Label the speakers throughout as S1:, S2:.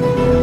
S1: thank you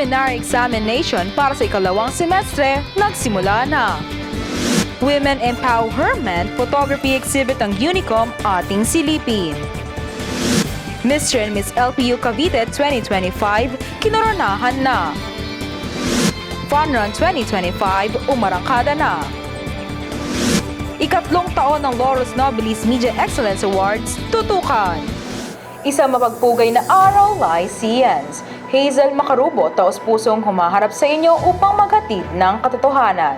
S1: Preliminary examination para sa ikalawang semestre nagsimula na. Women Empowerment Photography Exhibit ang Unicom ating silipin. Mr. and Miss LPU Cavite 2025 kinoronahan na. Fun Run 2025 umarangkada na. Ikatlong taon ng Laurus Nobilis Media Excellence Awards tutukan. Isa mapagpugay na araw, Lyceans. Hazel Makarubo, taos pusong humaharap sa inyo upang maghatid ng katotohanan.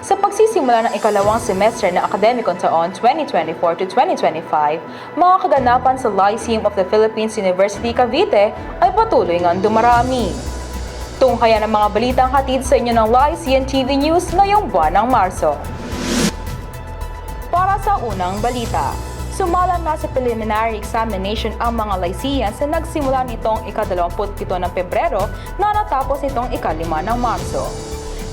S1: Sa pagsisimula ng ikalawang semester ng akademikong taon 2024 to 2025, mga kaganapan sa Lyceum of the Philippines University Cavite ay patuloy ngang dumarami. Tunghayan ang mga balitang hatid sa inyo ng Lyceum TV News ngayong buwan ng Marso. Para sa unang balita, sumala na sa preliminary examination ang mga Lyceans na nagsimula nitong ika-27 ng Pebrero na natapos nitong ikalima ng Marso.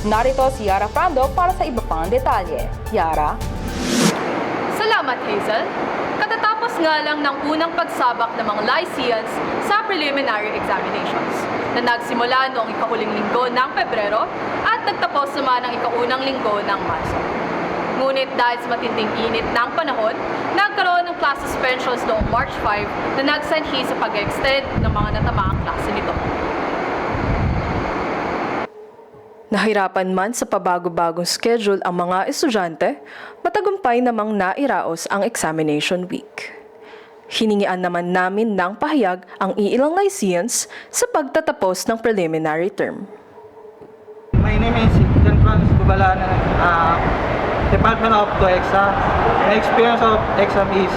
S1: Narito si Yara Frando para sa iba pang detalye. Yara?
S2: Salamat, Hazel. Katatapos nga lang ng unang pagsabak ng mga Lyceans sa preliminary examinations na nagsimula noong ikahuling linggo ng Pebrero at nagtapos naman ng ikaunang linggo ng Marso. Ngunit dahil sa matinding init ng panahon, nagkaroon ng class suspensions noong March 5 na nagsanhi sa pag-extend ng mga natamaang klase nito.
S3: Nahirapan man sa pabago-bagong schedule ang mga estudyante, matagumpay namang nairaos ang examination week. Hiningian naman namin ng pahayag ang iilang Lyceans sa pagtatapos ng preliminary term.
S4: My name is John Francis Kubalana, uh, Department of TOEXA. My experience of exam is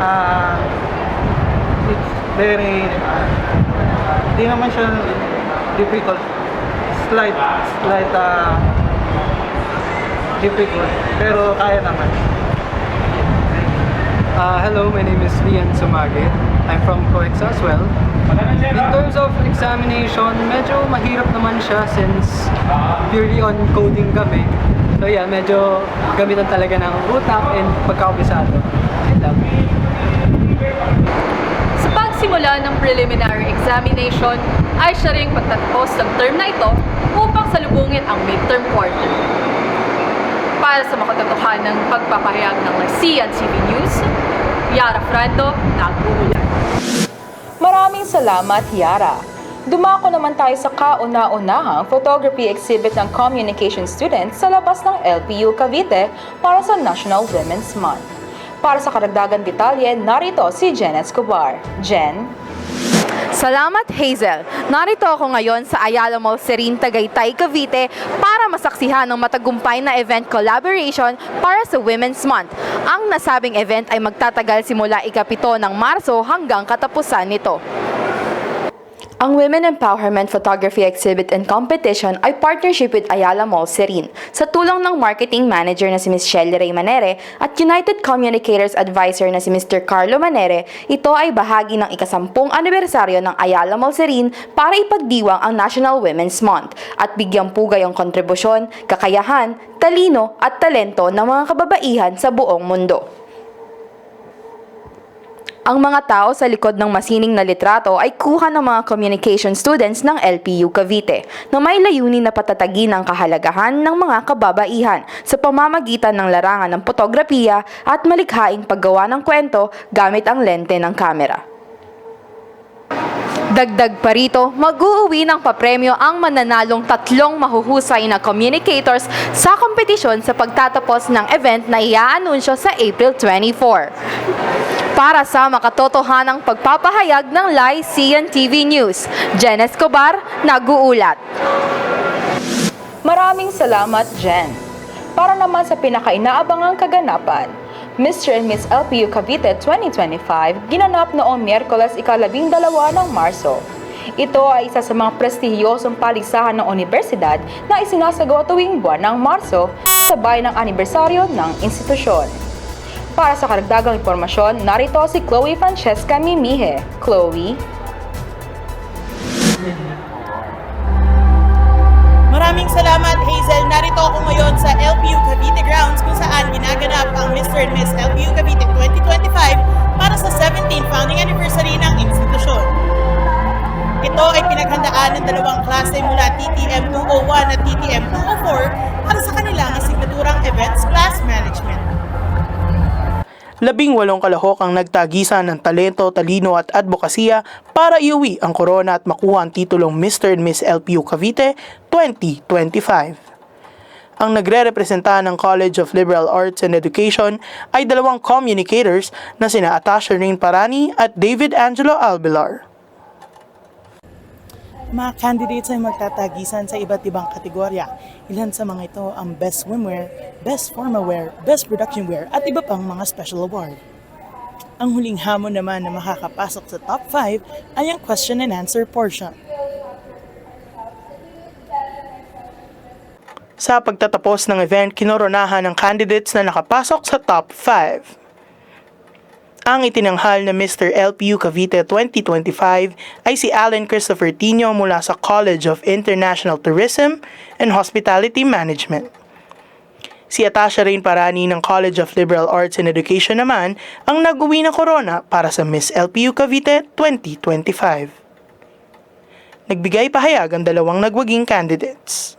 S4: uh, it's very, di naman siya difficult. Slight, slight uh, difficult. Pero kaya naman.
S5: Uh, hello, my name is Lian Sumage. I'm from COEXA as well. In terms of examination, medyo mahirap naman siya since purely on coding kami. So yeah, medyo gamitan talaga ng utak and pagkakabisado. Yun lang.
S2: Sa pagsimula ng preliminary examination, ay siya ring pagtatapos ng term na ito upang salubungin ang midterm quarter. Para sa makatotohan ng pagpapahayag ng TV News, Yara Frando, nag-uulan.
S1: Maraming salamat, Yara. Dumako naman tayo sa kauna-unahang photography exhibit ng communication students sa labas ng LPU Cavite para sa National Women's Month. Para sa karagdagan detalye, narito si Jen Escobar. Jen?
S6: Salamat Hazel. Narito ako ngayon sa Ayala Mall Serin Tagaytay, Cavite para masaksihan ng matagumpay na event collaboration para sa Women's Month. Ang nasabing event ay magtatagal simula ikapito ng Marso hanggang katapusan nito. Ang Women Empowerment Photography Exhibit and Competition ay partnership with Ayala Mall Serin sa tulong ng marketing manager na si Ms. Shelly Ray Manere at United Communicators Advisor na si Mr. Carlo Manere. Ito ay bahagi ng ikasampung anibersaryo ng Ayala Mall Serin para ipagdiwang ang National Women's Month at bigyang pugay ang kontribusyon, kakayahan, talino at talento ng mga kababaihan sa buong mundo. Ang mga tao sa likod ng masining na litrato ay kuha ng mga communication students ng LPU Cavite na may layunin na patatagin ang kahalagahan ng mga kababaihan sa pamamagitan ng larangan ng fotografiya at malikhaing paggawa ng kwento gamit ang lente ng kamera. Dagdag pa rito, mag-uuwi ng papremyo ang mananalong tatlong mahuhusay na communicators sa kompetisyon sa pagtatapos ng event na iaanunsyo sa April 24. Para sa makatotohanang pagpapahayag ng Lycean TV News, Jen Escobar, nag-uulat.
S1: Maraming salamat, Jen. Para naman sa pinakainaabangang kaganapan, Mr. and Miss LPU Cavite 2025 ginanap noong Miyerkules ikalabing dalawa ng Marso. Ito ay isa sa mga prestihiyosong palisahan ng universidad na isinasagawa tuwing buwan ng Marso sabay ng anibersaryo ng institusyon. Para sa karagdagang impormasyon, narito si Chloe Francesca Mimihe. Chloe?
S7: Maraming salamat Hazel. Narito ako ngayon sa LPU Cavite Grounds kung saan ginaganap ang Mr. and Miss LPU Cavite 2025 para sa 17th founding anniversary ng institusyon. Ito ay pinaghandaan ng dalawang klase mula TTM 201 at TTM 204 para sa kanilang asignaturang Events Class Management.
S8: Labing walong kalahok ang nagtagisan ng talento, talino at advokasya para iuwi ang korona at makuha ang titulong Mr. and Miss LPU Cavite 2025. Ang nagre-representa ng College of Liberal Arts and Education ay dalawang communicators na sina Atasha Rain Parani at David Angelo Albilar.
S7: Mga candidates ay magtatagisan sa iba't ibang kategorya. Ilan sa mga ito ang Best Swimwear, Best Formal Wear, Best Production Wear at iba pang mga special award. Ang huling hamon naman na makakapasok sa top 5 ay ang question and answer portion.
S8: Sa pagtatapos ng event, kinoronahan ng candidates na nakapasok sa top 5. Ang itinanghal na Mr. LPU Cavite 2025 ay si Alan Christopher Tino mula sa College of International Tourism and Hospitality Management. Si Atasha Rain Parani ng College of Liberal Arts and Education naman ang nag-uwi ng corona para sa Miss LPU Cavite 2025. Nagbigay pahayag ang dalawang nagwaging candidates.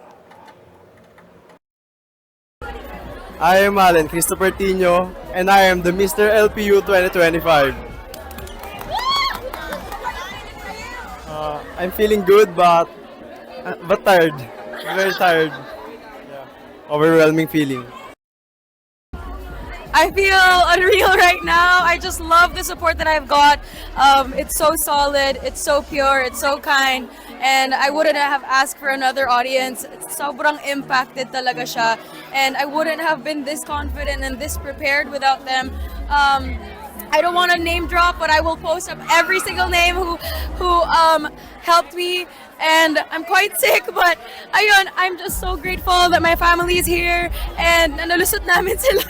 S9: I am Alan Christopher Tino, and I am the Mr. LPU 2025. Uh, I'm feeling good, but uh, but tired. Very tired. Yeah. Overwhelming feeling.
S10: I feel unreal right now. I just love the support that I've got. Um, it's so solid, it's so pure, it's so kind, and I wouldn't have asked for another audience. Sobrang impacted talaga siya, and I wouldn't have been this confident and this prepared without them. Um, I don't want to name drop, but I will post up every single name who who um, helped me. And I'm quite sick, but ayun, I'm just so grateful that my family is here and nalusot namin sila.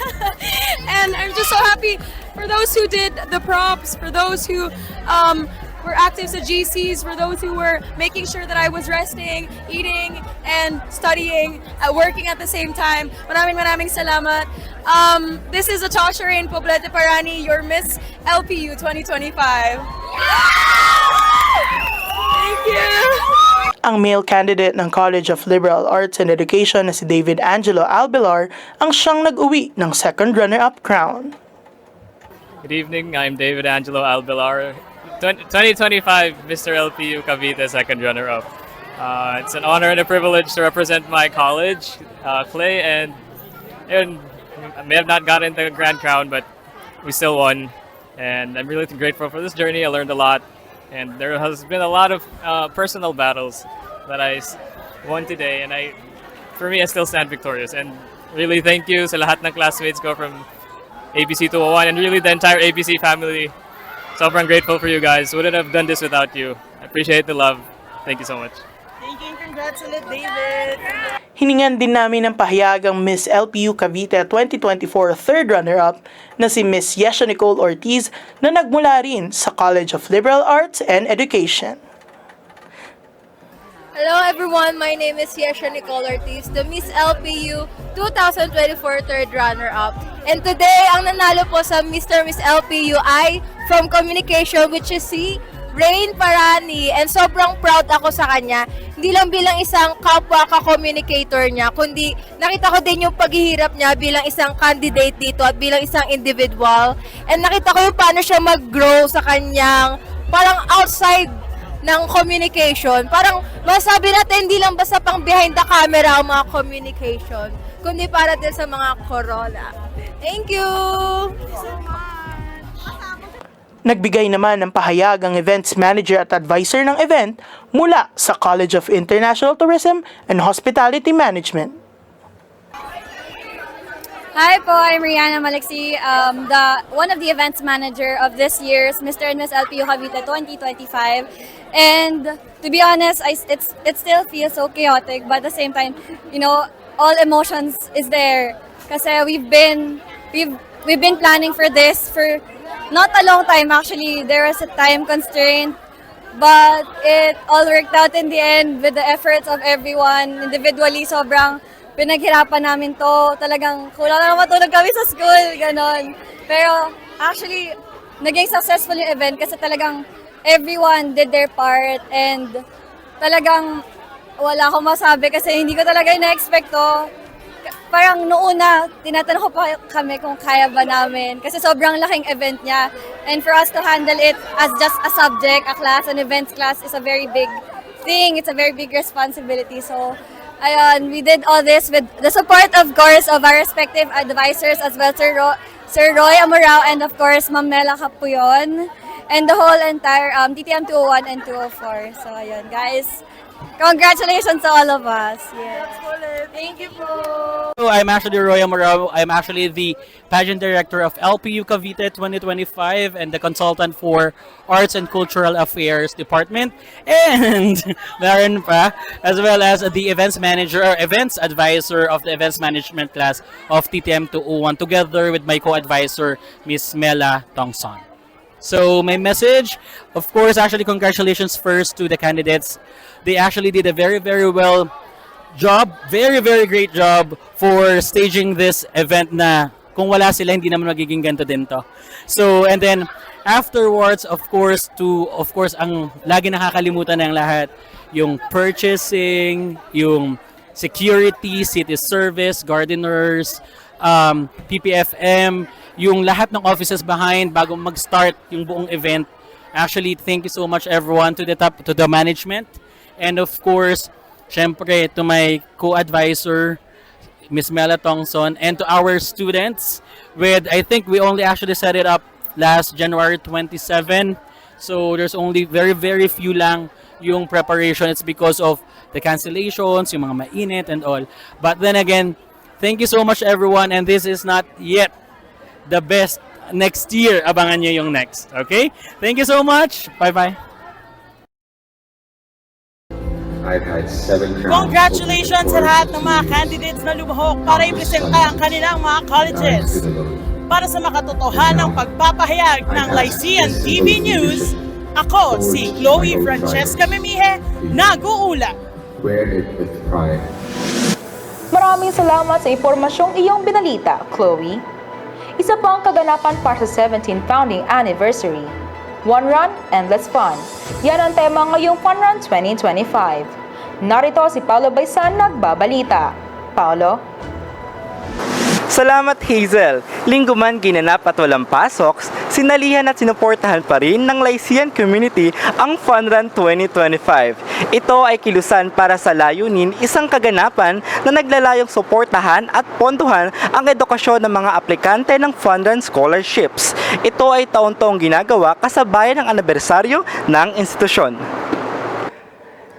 S10: and I'm just so happy for those who did the props, for those who um, were active sa GCs, for those who were making sure that I was resting, eating, and studying, uh, working at the same time. Maraming maraming salamat. Um, this is Atasha Rain Poblete Parani, your Miss LPU 2025. Thank you.
S8: Ang male candidate ng College of Liberal Arts and Education na si David Angelo Albilar ang siyang nag-uwi ng second runner-up crown.
S11: Good evening. I'm David Angelo Albilar, 20- 2025 Mr. LPU Cavite second runner-up. Uh, it's an honor and a privilege to represent my college, uh, Clay, and, and I may have not gotten the grand crown, but we still won. And I'm really grateful for this journey. I learned a lot, and there has been a lot of uh, personal battles that I won today. And I, for me, I still stand victorious. And really, thank you sa lahat ng classmates ko from APC 201 and really the entire ABC family. Sobrang grateful for you guys. Wouldn't have done this without you. I appreciate the love. Thank you so much.
S7: Thank you and congrats ulit, David!
S8: Hiningan din namin ng pahayag ang Miss LPU Cavite 2024 third runner-up na si Miss Yesha Nicole Ortiz na nagmula rin sa College of Liberal Arts and Education.
S10: Hello everyone, my name is Yesha Nicole Ortiz, the Miss LPU 2024 third runner-up. And today, ang nanalo po sa Mr. Miss LPU ay
S12: from communication which is si Rain Parani and sobrang proud ako sa kanya. Hindi lang bilang isang kapwa ka-communicator niya, kundi nakita ko din yung paghihirap niya bilang isang candidate dito at bilang isang individual. And nakita ko yung paano siya mag-grow sa kanyang parang outside ng communication. Parang masabi natin hindi lang basta pang behind the camera ang mga communication, kundi para din sa mga Corolla. Thank you!
S8: Nagbigay naman ng pahayag ang events manager at advisor ng event mula sa College of International Tourism and Hospitality Management.
S12: Hi po, I'm Rihanna Maliksi, um, the one of the events manager of this year's Mr. and Miss LPU Cavite 2025. And to be honest, I, it's it still feels so chaotic, but at the same time, you know, all emotions is there. Kasi we've been we've we've been planning for this for not a long time actually. There was a time constraint but it all worked out in the end with the efforts of everyone. Individually sobrang pinaghirapan namin to. Talagang kulang na matulog kami sa school ganon. Pero actually naging successful yung event kasi talagang everyone did their part and talagang wala akong masabi kasi hindi ko talaga ina-expect to parang noona, tinatanong ko pa kami kung kaya ba namin. Kasi sobrang laking event niya. And for us to handle it as just a subject, a class, an events class is a very big thing. It's a very big responsibility. So, ayun, we did all this with the support, of course, of our respective advisors as well, Sir, Ro- Sir Roy Amorao and of course, Ma'am Mela Capuyon. And the whole entire um, TTM 201 and 204. So, ayun, guys. Congratulations to all of us. Yes. Thank you po.
S13: So I'm actually Roy Amorao. I'm actually the pageant director of LPU Cavite 2025 and the consultant for Arts and Cultural Affairs Department. And meron pa, as well as the events manager or events advisor of the events management class of TTM 201 together with my co-advisor, Miss Mela Tongson. So my message, of course, actually congratulations first to the candidates. They actually did a very, very well job, very, very great job for staging this event na kung wala sila, hindi naman magiging ganito din to. So, and then, afterwards, of course, to, of course, ang lagi nakakalimutan ng lahat, yung purchasing, yung security, city service, gardeners, um, PPFM, yung lahat ng offices behind bago mag-start yung buong event. Actually, thank you so much everyone to the top, to the management, and of course, syempre to my co-advisor, Miss Mela Tongson, and to our students with, I think we only actually set it up last January 27. So there's only very, very few lang yung preparation. It's because of the cancellations, yung mga mainit and all. But then again, thank you so much everyone and this is not yet the best next year. Abangan nyo yung next. Okay? Thank you so much. Bye-bye.
S14: I've had seven.
S7: Congratulations sa lahat ng mga candidates na lumahok para ipresenta ang kanilang mga colleges. Para sa makatotohanang pagpapahayag ng Lyceum TV News, ako si Chloe Francesca Memihe, nag-uula.
S14: Wear it with pride.
S1: Maraming salamat sa impormasyong iyong binalita, Chloe. Isa pa ang kaganapan para sa 17th founding anniversary. One Run, Endless Fun. Yan ang tema ngayong Fun Run 2025. Narito si Paolo Baisan nagbabalita. Paolo?
S15: Salamat Hazel! Linggo man ginanap at walang pasok, sinalihan at sinuportahan pa rin ng Lycean community ang Fun Run 2025. Ito ay kilusan para sa layunin isang kaganapan na naglalayong suportahan at ponduhan ang edukasyon ng mga aplikante ng Fun Run scholarships. Ito ay taon-taong ginagawa kasabayan ng anibersaryo ng institusyon.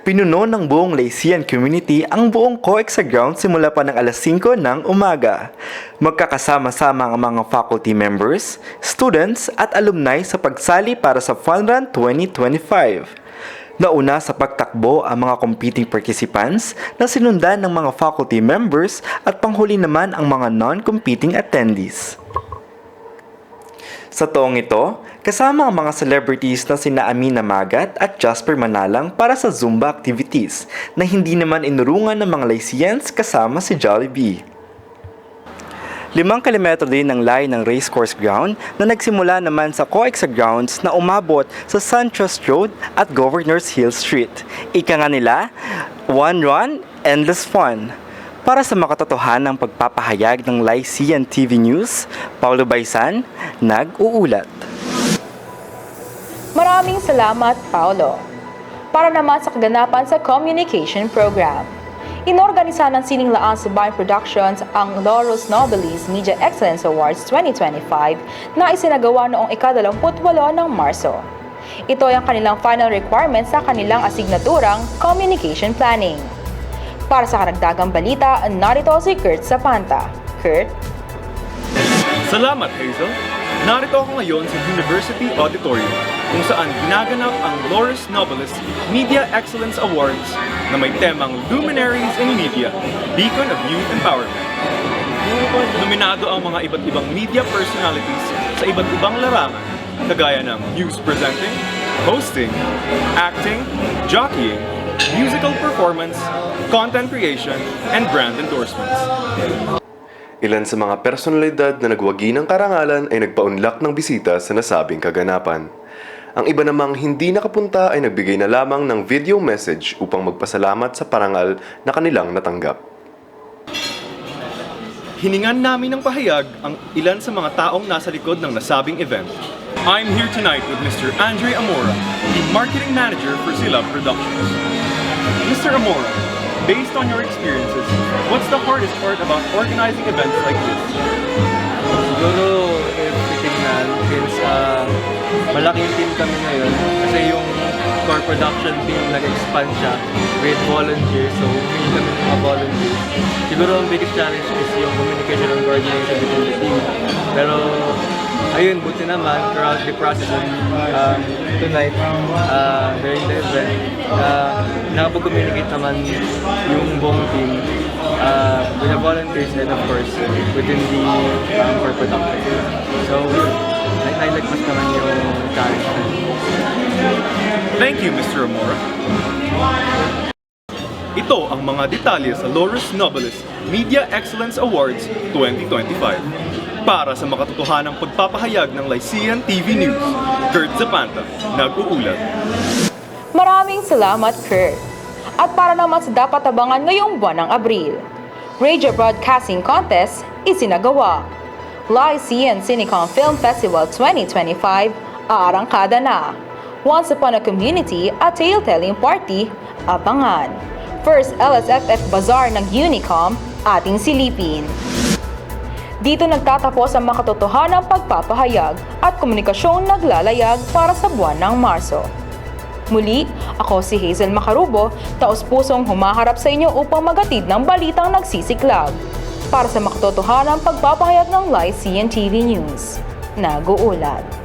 S15: Pinuno ng buong Lycean community ang buong COEX sa ground simula pa ng alas 5 ng umaga. Magkakasama-sama ang mga faculty members, students at alumni sa pagsali para sa Fun Run 2025. Nauna sa pagtakbo ang mga competing participants na sinundan ng mga faculty members at panghuli naman ang mga non-competing attendees. Sa toong ito, kasama ang mga celebrities na sina Amina Magat at Jasper Manalang para sa Zumba activities na hindi naman inurungan ng mga Lyceans kasama si Jollibee. Limang kilometro din ang layo ng racecourse ground na nagsimula naman sa COEXA grounds na umabot sa SunTrust Road at Governors Hill Street. Ika nga nila, One Run, Endless Fun. Para sa makatotohanang pagpapahayag ng Lycean TV News, Paulo Baisan, nag-uulat.
S1: Maraming salamat, Paolo. Para naman sa kaganapan sa communication program. Inorganisa ng Sining Laan Subayan Productions ang Laurus Nobilis Media Excellence Awards 2025 na isinagawa noong ika-28 ng Marso. Ito ay ang kanilang final requirement sa kanilang asignaturang Communication Planning. Para sa karagdagang balita, narito si Kurt Sapanta. Kurt?
S16: Salamat, Hazel. Narito ako ngayon sa University Auditorium kung saan ginaganap ang Loris Nobilis Media Excellence Awards na may temang Luminaries in Media, Beacon of Youth Empowerment. Nominado ang mga iba't ibang media personalities sa iba't ibang larangan kagaya ng news presenting, hosting, acting, jockeying, musical performance, content creation, and brand endorsements.
S17: Ilan sa mga personalidad na nagwagi ng karangalan ay nagpaunlak ng bisita sa nasabing kaganapan. Ang iba namang hindi nakapunta ay nagbigay na lamang ng video message upang magpasalamat sa parangal na kanilang natanggap.
S16: Hiningan namin ng pahayag ang ilan sa mga taong nasa likod ng nasabing event. I'm here tonight with Mr. Andre Amora, the Marketing Manager for Silab Productions. Mr. Amora, based on your experiences, what's the hardest part about organizing events like this?
S5: Siguro, if titignan, since uh, malaking team kami ngayon, kasi yung core production team nag-expand siya with volunteers, so humingi kami ng mga volunteers. Siguro ang biggest challenge is yung communication and coordination between the team. Pero, ayun, buti naman, throughout the process and um, tonight, uh, during the event, uh, nakapag-communicate naman yung buong team uh, with the volunteers and of course within the um, core production. So, nai-lagpas naman yung yun.
S16: Thank you, Mr. Amora. Ito ang mga detalye sa Loris Nobilis Media Excellence Awards 2025. Para sa makatotohanang pagpapahayag ng Lycean TV News, Kurt Zapanta, nag-uulat.
S1: Maraming salamat, Kurt. At para naman sa dapat abangan ngayong buwan ng Abril, Radio Broadcasting Contest isinagawa. Lycean Cinecon Film Festival 2025 aarangkada na. Once Upon a Community at Tale-Telling Party, abangan. First LSFF Bazaar ng Unicom, ating silipin. Dito nagtatapos ang makatotohanang pagpapahayag at komunikasyong naglalayag para sa buwan ng Marso. Muli, ako si Hazel Macarubo, taos-pusong humaharap sa inyo upang magatid ng balitang nagsisiklab. Para sa makatotohanang pagpapahayag ng Lycean TV News. Nag-uulat.